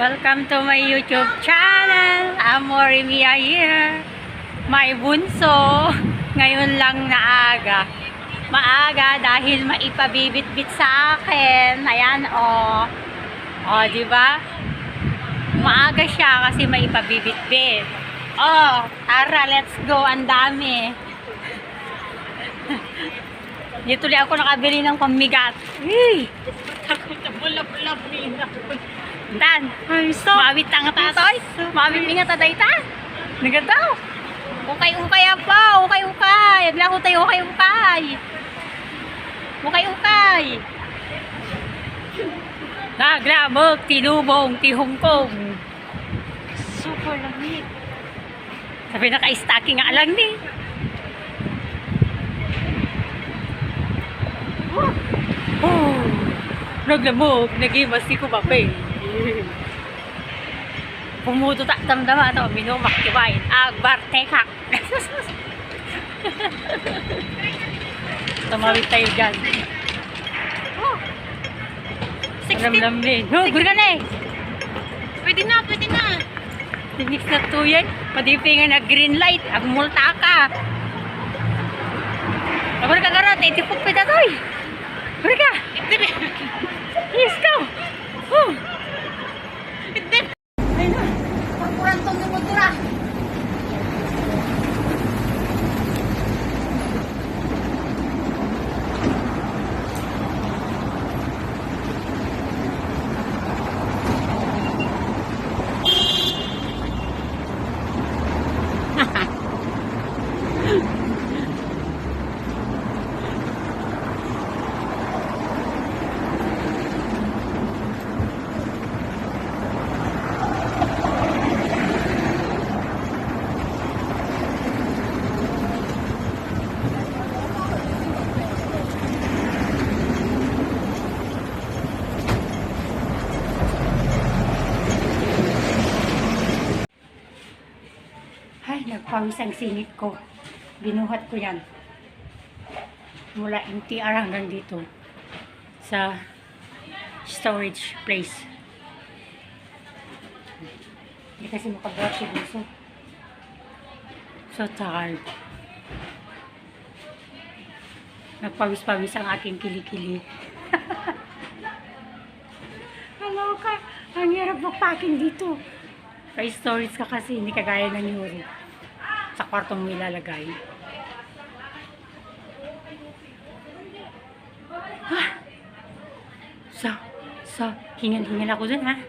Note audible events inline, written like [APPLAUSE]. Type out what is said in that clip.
Welcome to my YouTube channel. Amori Mia here. May bunso. Ngayon lang na aga. Maaga dahil maipabibit-bit sa akin. Ayan, oh. Oh, di ba? Maaga siya kasi maipabibit-bit. Oh, tara, let's go. Ang dami. [LAUGHS] Dito tuloy ako nakabili ng pamigat. Hey! Dan, maawit ang tatoy. Maawit nga ta. Nagadaw. Ukay ukay apa, ukay ukay. Agla ko tayo ukay ukay. Ukay ukay. Naglamog, tinubong, tihongkong. Super lamig. Sabi naka-stocking nga lang ni. Oh, naglamog, nagimas si kumapay. [LAUGHS] Pumuto ta damdama to, minumak kibain, agbar tekak. [LAUGHS] Tumawid tayo dyan. Oh, Lamlam din. Oh, gula na eh. Pwede na, pwede na. Tinis na to yan. Padipingan na green light. Ang multa ka. Abar ka garot. Itipok pita to eh. Ka. Yes, go. Oh. Nagpawis ang singit ko. Binuhat ko yan. Mula MTR hanggang dito. Sa storage place. Hindi kasi makabrush yung buso. So tired. Nagpawis-pawis ang aking kilikili. [LAUGHS] Hello ka. Ang hirap magpacking dito. Kay storage ka kasi, hindi kagaya ng Yuri. Sa kwartong mo ilalagay. Ah! So, so, hingan-hingan ako dun ha.